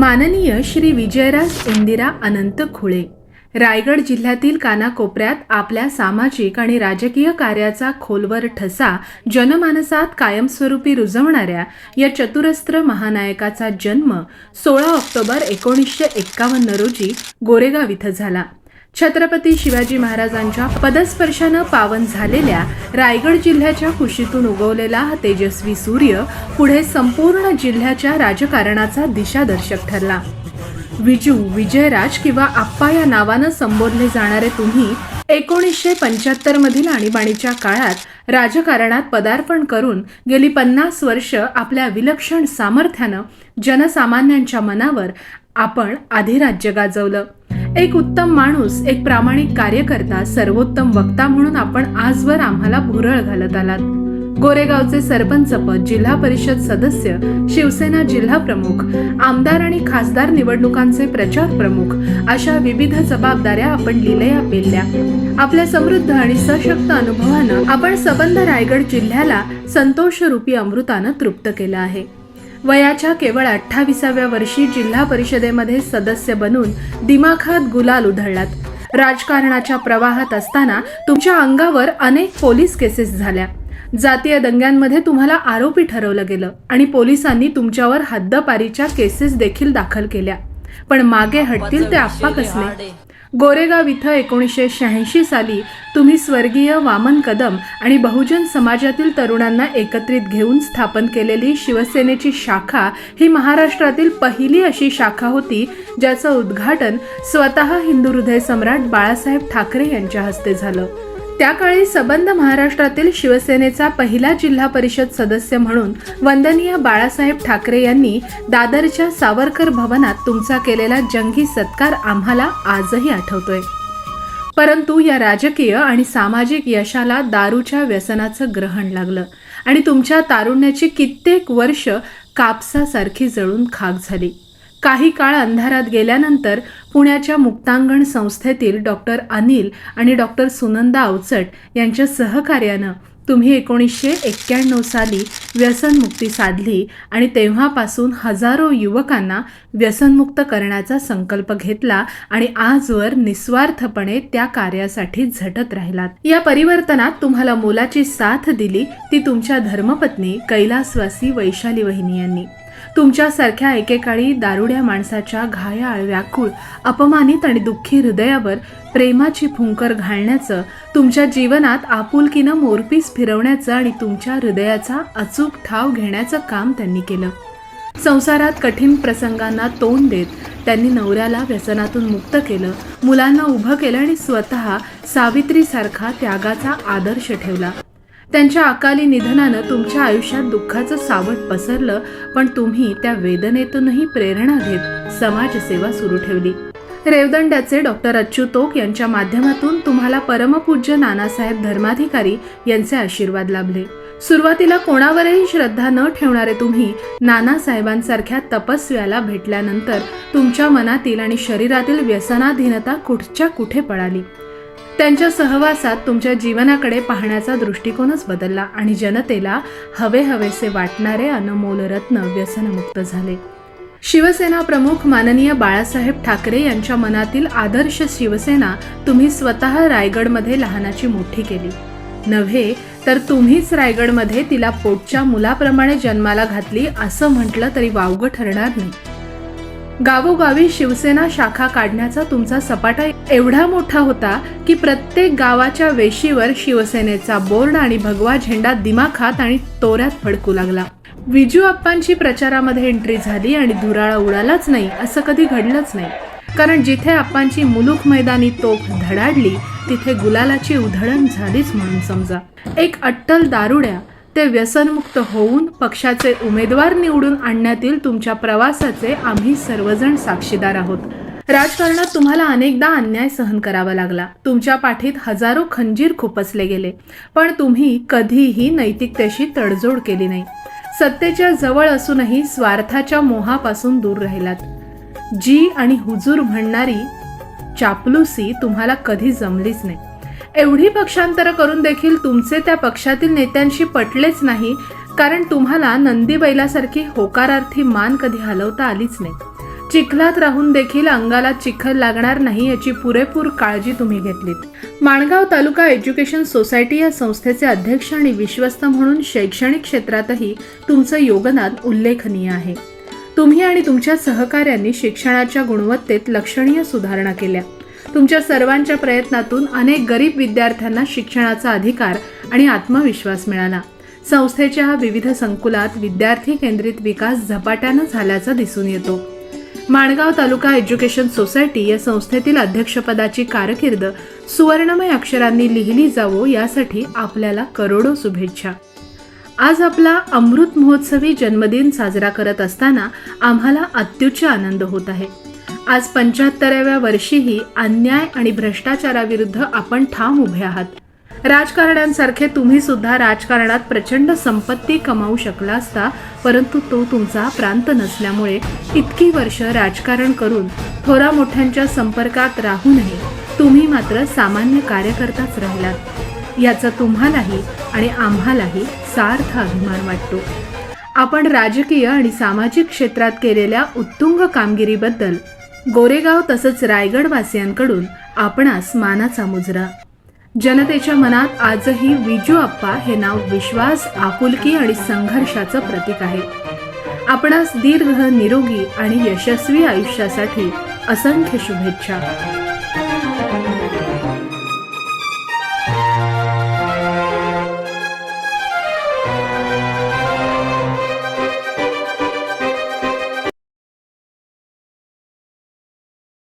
माननीय श्री विजयराज इंदिरा अनंत खुळे. रायगड जिल्ह्यातील कानाकोपऱ्यात आपल्या सामाजिक आणि राजकीय कार्याचा खोलवर ठसा जनमानसात कायमस्वरूपी रुजवणाऱ्या या चतुरस्त्र महानायकाचा जन्म सोळा ऑक्टोबर एकोणीसशे एक्कावन्न रोजी गोरेगाव इथं झाला. छत्रपती शिवाजी महाराजांच्या पदस्पर्शानं पावन झालेल्या रायगड जिल्ह्याच्या कुशीतून उगवलेला हा तेजस्वी सूर्य पुढे संपूर्ण जिल्ह्याच्या राजकारणाचा दिशादर्शक ठरला. विजू विजयराज किंवा आप्पा या नावानं संबोधले जाणारे तुम्ही एकोणीसशे पंच्याहत्तर मधील आणीबाणीच्या काळात राजकारणात पदार्पण करून गेली पन्नास वर्ष आपल्या विलक्षण सामर्थ्यानं जनसामान्यांच्या मनावर आपण अधिराज्य गाजवलं. एक उत्तम माणूस एक प्रामाणिक कार्यकर्ता सर्वोत्तम वक्ता म्हणून आपण आजवर आम्हाला भुरळ घालत आलात. गोरेगावचे सरपंच पद जिल्हा परिषद सदस्य शिवसेना जिल्हा प्रमुख आमदार आणि खासदार निवडणुकांचे प्रचार प्रमुख अशा विविध जबाबदाऱ्या आपण लिलया पेलल्या. आपल्या समृद्ध आणि सशक्त अनुभवानं आपण सबंध रायगड जिल्ह्याला संतोषरूपी अमृतानं तृप्त केलं आहे. वयाच्या केवळ अठ्ठावीसाव्या वर्षी जिल्हा परिषदेमध्ये सदस्य बनून दिमाखात गुलाल उधळलात. राजकारणाच्या प्रवाहात असताना तुमच्या अंगावर अनेक पोलीस केसेस झाल्या. जातीय दंग्यांमध्ये तुम्हाला आरोपी ठरवलं गेलं आणि पोलिसांनी तुमच्यावर हद्दपारीच्या केसेस देखील दाखल केल्या. पण मागे हटतील ते आप्पा कसले गोरेगाव इथं एकोणीसशे शहाऐंशी साली तुम्ही स्वर्गीय वामन कदम आणि बहुजन समाजातील तरुणांना एकत्रित घेऊन स्थापन केलेली शिवसेनेची शाखा ही महाराष्ट्रातील पहिली अशी शाखा होती ज्याचं उद्घाटन स्वतः हिंदू हृदय सम्राट बाळासाहेब ठाकरे यांच्या हस्ते झालं. त्याकाळी सबंध महाराष्ट्रातील शिवसेनेचा पहिला जिल्हा परिषद सदस्य म्हणून वंदनीय बाळासाहेब ठाकरे यांनी दादरच्या सावरकर भवनात तुमचा केलेला जंगी सत्कार आम्हाला आजही आठवतोय. परंतु या राजकीय आणि सामाजिक यशाला दारूच्या व्यसनाचं ग्रहण लागलं आणि तुमच्या तारुण्याची कित्येक वर्ष कापसासारखी जळून खाक झाली. काही काळ अंधारात गेल्यानंतर पुण्याच्या मुक्तांगण संस्थेतील डॉक्टर अनिल आणि डॉक्टर सुनंदा अवचट यांच्या सहकार्यानं तुम्ही एकोणीसशे एक्क्याण्णव साली व्यसनमुक्ती साधली आणि तेव्हापासून हजारो युवकांना व्यसनमुक्त करण्याचा संकल्प घेतला आणि आजवर निस्वार्थपणे त्या कार्यासाठी झटत राहिलात. या परिवर्तनात तुम्हाला मोलाची साथ दिली ती तुमच्या धर्मपत्नी कैलासवासी वैशाली वहिनी यांनी. तुमच्यासारख्या एकेकाळी दारुड्या माणसाच्या घायाळ व्याकुळ अपमानित आणि दुःखी हृदयावर प्रेमाची फुंकर घालण्याचं तुमच्या जीवनात आपुलकीनं मोरपीस फिरवण्याचं आणि तुमच्या हृदयाचा अचूक ठाव घेण्याचं काम त्यांनी केलं. संसारात कठीण प्रसंगांना तोंड देत त्यांनी नवऱ्याला व्यसनातून मुक्त केलं. मुलांना उभं केलं आणि स्वतः सावित्रीसारखा त्यागाचा आदर्श ठेवला. त्यांच्या अकाली निधनानं तुमच्या आयुष्यात दुःखाचं सावट पसरलं पण तुम्ही त्या वेदनेतूनही प्रेरणा घेत समाजसेवा सुरू ठेवली. रेवदंड्याचे डॉक्टर अच्युतोक यांच्या माध्यमातून तुम्हाला परमपूज्य नानासाहेब धर्माधिकारी यांचे आशीर्वाद लाभले. सुरुवातीला कोणावरही श्रद्धा न ठेवणारे तुम्ही नानासाहेबांसारख्या तपस्व्याला भेटल्यानंतर तुमच्या मनातील आणि शरीरातील व्यसनाधीनता कुठच्या कुठे पळाली? त्यांच्या सहवासात तुमच्या जीवनाकडे पाहण्याचा दृष्टिकोनच बदलला आणि जनतेला हवे हवेसे वाटणारे अनमोल रत्न व्यसनमुक्त झाले. शिवसेना प्रमुख माननीय बाळासाहेब ठाकरे यांच्या मनातील आदर्श शिवसेना तुम्ही स्वतः रायगडमध्ये लहानाची मोठी केली. नव्हे तर तुम्हीच रायगडमध्ये तिला पोटच्या मुलाप्रमाणे जन्माला घातली असं म्हटलं तरी वावगं ठरणार नाही. गावोगावी शिवसेना शाखा काढण्याचा तुमचा सपाटा एवढा मोठा होता की प्रत्येक गावाच्या वेशीवर शिवसेनेचा बोर्ड आणि भगवा झेंडा दिमाखात आणि तोऱ्यात फडकू लागला. विजू अप्पांची प्रचारामध्ये एंट्री झाली आणि धुराळा उडालाच नाही असं कधी घडलंच नाही. कारण जिथे आप्पांची मुलूक मैदानी तोफ धडाडली तिथे गुलालाची उधळण झालीच म्हणून समजा. एक अट्टल दारुड्या ते व्यसनमुक्त होऊन पक्षाचे उमेदवार निवडून आणण्यातील तुमच्या प्रवासाचे आम्ही सर्वजण साक्षीदार आहोत. राजकारणात तुम्हाला अनेकदा अन्याय सहन करावा लागला. तुमच्या पाठीत हजारो खंजीर खुपसले गेले. पण तुम्ही कधीही नैतिकतेशी तडजोड केली नाही. सत्तेच्या जवळ असूनही स्वार्थाच्या मोहापासून दूर राहिलात. जी आणि हुजूर म्हणणारी चापलुसी तुम्हाला कधी जमलीच नाही. एवढी पक्षांतर करून देखील तुमचे त्या पक्षातील नेत्यांशी पटलेच नाही कारण तुम्हाला नंदी बैलासारखी होकारार्थी मान कधी हलवता आलीच नाही. चिखलात राहून देखील अंगाला चिखल लागणार नाही याची पुरेपूर काळजी तुम्ही घेतलीत. माणगाव तालुका एज्युकेशन सोसायटी या संस्थेचे अध्यक्ष आणि विश्वस्त म्हणून शैक्षणिक क्षेत्रातही तुमचं योगदान उल्लेखनीय आहे. तुम्ही आणि तुमच्या सहकाऱ्यांनी शिक्षणाच्या गुणवत्तेत लक्षणीय सुधारणा केल्या. तुमच्या सर्वांच्या प्रयत्नातून अनेक गरीब विद्यार्थ्यांना शिक्षणाचा अधिकार आणि आत्मविश्वास मिळाला. संस्थेच्या विविध संकुलात विद्यार्थी केंद्रित विकास झपाट्यानं झाल्याचा दिसून येतो. माणगाव तालुका एज्युकेशन सोसायटी या संस्थेतील अध्यक्षपदाची कारकीर्द सुवर्णमय अक्षरांनी लिहिली जावो यासाठी आपल्याला करोडो शुभेच्छा. आज आपला अमृत महोत्सवी जन्मदिन साजरा करत असताना आम्हाला अत्युच्च आनंद होत आहे. आज पंच्याहत्तराव्या वर्षीही अन्याय आणि भ्रष्टाचाराविरुद्ध आपण ठाम उभे आहात. राजकारण्यांसारखे तुम्ही सुद्धा राजकारणात प्रचंड संपत्ती कमावू शकला असता परंतु तो तुमचा प्रांत नसल्यामुळे इतकी वर्ष राजकारण करून थोरा मोठ्यांच्या संपर्कात राहूनही तुम्ही मात्र सामान्य कार्यकर्ताच राहिलात. याचा तुम्हालाही आणि आम्हालाही सार्थ अभिमान वाटतो. आपण राजकीय आणि सामाजिक क्षेत्रात केलेल्या उत्तुंग कामगिरीबद्दल गोरेगाव तसंच रायगडवासियांकडून आपणास मानाचा मुजरा. जनतेच्या मनात आजही विजू अप्पा हे नाव विश्वास आपुलकी आणि संघर्षाचं प्रतीक आहे. आपणास दीर्घ निरोगी आणि यशस्वी आयुष्यासाठी असंख्य शुभेच्छा.